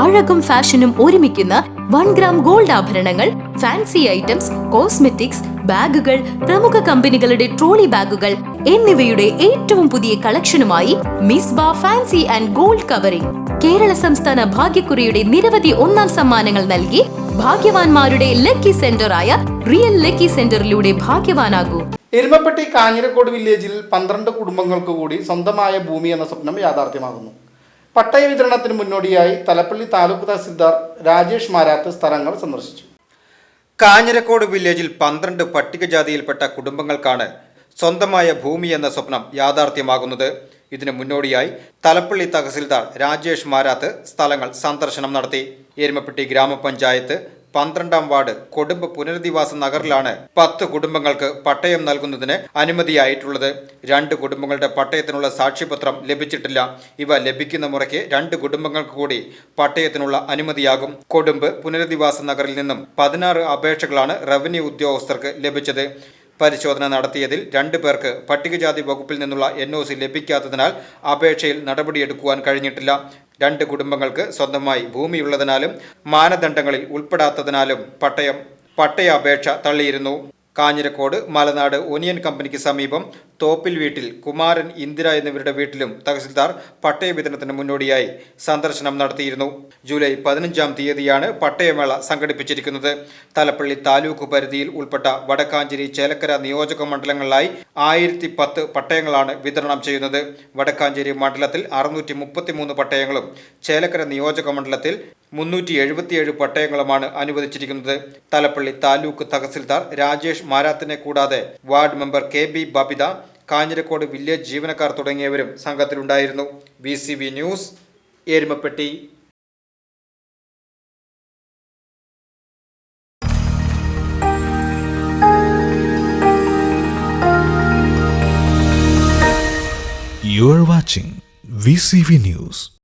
അഴകും ഫാഷനും ഒരുമിക്കുന്ന one gram gold ആഭരണങ്ങൾ ഫാൻസി ഐറ്റംസ് കോസ്മെറ്റിക്സ് ബാഗുകൾ പ്രമുഖ കമ്പനികളുടെ ട്രോളി ബാഗുകൾ എന്നിവയുടെ ഏറ്റവും പുതിയ കളക്ഷനുമായി മിസ് ബാ fancy and gold covering. Kerala സംസ്ഥാന ഭാഗ്യക്കുറിയുടെ നിരവധി ഒന്നാം സമ്മാനങ്ങൾ നൽകി ഭാഗ്യവാന്മാരുടെ ലക്കി സെന്ററായ റിയൽ ലക്കി സെന്ററിലൂടെ ഭാഗ്യവാനാകൂ. എരുമപ്പെട്ടി കാഞ്ഞിരക്കോട് വില്ലേജിൽ പന്ത്രണ്ട് കുടുംബങ്ങൾക്ക് കൂടി സ്വന്തമായ ഭൂമി എന്ന സ്വപ്നം യാഥാർത്ഥ്യമാകുന്നു. പട്ടയ വിതരണത്തിന് മുന്നോടിയായി തലപ്പള്ളി താലൂക്ക് തഹസിൽദാർ രാജേഷ് മാരാത്ത് സ്ഥലങ്ങൾ സന്ദർശിച്ചു. കാഞ്ഞിരക്കോട് വില്ലേജിൽ പന്ത്രണ്ട് പട്ടികജാതിയിൽപ്പെട്ട കുടുംബങ്ങൾക്കാണ് സ്വന്തമായ ഭൂമി എന്ന സ്വപ്നം യാഥാർത്ഥ്യമാകുന്നത്. ഇതിന് മുന്നോടിയായി തലപ്പള്ളി തഹസിൽദാർ രാജേഷ് മാരാത്ത് സ്ഥലങ്ങൾ സന്ദർശനം നടത്തി. എരുമപ്പെട്ടി ഗ്രാമപഞ്ചായത്ത് പന്ത്രണ്ടാം വാർഡ് കൊടുമ്പ് പുനരധിവാസ നഗറിലാണ് പത്ത് കുടുംബങ്ങൾക്ക് പട്ടയം നൽകുന്നതിന് അനുമതിയായിട്ടുള്ളത്. രണ്ട് കുടുംബങ്ങളുടെ പട്ടയത്തിനുള്ള സാക്ഷ്യപത്രം ലഭിച്ചിട്ടില്ല. ഇവ ലഭിക്കുന്ന മുറയ്ക്ക് രണ്ട് കുടുംബങ്ങൾക്ക് കൂടി പട്ടയത്തിനുള്ള അനുമതിയാകും. കൊടുമ്പ് പുനരധിവാസ നഗറിൽ നിന്നും പതിനാറ് അപേക്ഷകളാണ് റവന്യൂ ഉദ്യോഗസ്ഥർക്ക് ലഭിച്ചത്. പരിശോധന നടത്തിയതിൽ രണ്ടു പേർക്ക് പട്ടികജാതി വകുപ്പിൽ നിന്നുള്ള എൻ ലഭിക്കാത്തതിനാൽ അപേക്ഷയിൽ നടപടിയെടുക്കുവാൻ കഴിഞ്ഞിട്ടില്ല. രണ്ട് കുടുംബങ്ങൾക്ക് സ്വന്തമായി ഭൂമിയുള്ളതിനാലും മാനദണ്ഡങ്ങളിൽ ഉൾപ്പെടാത്തതിനാലും പട്ടയം പട്ടയ അപേക്ഷ തള്ളിയിരുന്നു. കാഞ്ഞിരക്കോട് മലനാട് ഒനിയൻ കമ്പനിക്ക് സമീപം തോപ്പിൽ വീട്ടിൽ കുമാരൻ ഇന്ദിര എന്നിവരുടെ വീട്ടിലും തഹസിൽദാർ പട്ടയ വിതരണത്തിന് മുന്നോടിയായി സന്ദർശനം നടത്തിയിരുന്നു. ജൂലൈ പതിനഞ്ചാം തീയതിയാണ് പട്ടയമേള സംഘടിപ്പിച്ചിരിക്കുന്നത്. തലപ്പള്ളി താലൂക്ക് പരിധിയിൽ ഉൾപ്പെട്ട വടക്കാഞ്ചേരി ചേലക്കര നിയോജക മണ്ഡലങ്ങളിലായി ആയിരത്തി പത്ത് പട്ടയങ്ങളാണ് വിതരണം ചെയ്യുന്നത്. വടക്കാഞ്ചേരി മണ്ഡലത്തിൽ അറുന്നൂറ്റി മുപ്പത്തിമൂന്ന് പട്ടയങ്ങളും ചേലക്കര നിയോജക മണ്ഡലത്തിൽ മുന്നൂറ്റി എഴുപത്തിയേഴ് പട്ടയങ്ങളുമാണ് അനുവദിച്ചിരിക്കുന്നത്. തലപ്പള്ളി താലൂക്ക് തഹസിൽദാർ രാജേഷ് മാരാത്തിനെ കൂടാതെ ward member K B Babitha Kanjirakode village ജീവനക്കാർ തുടങ്ങിയവരും സംഘത്തിലുണ്ടായിരുന്നു. V C V news Erumapetty. You are watching VCV News.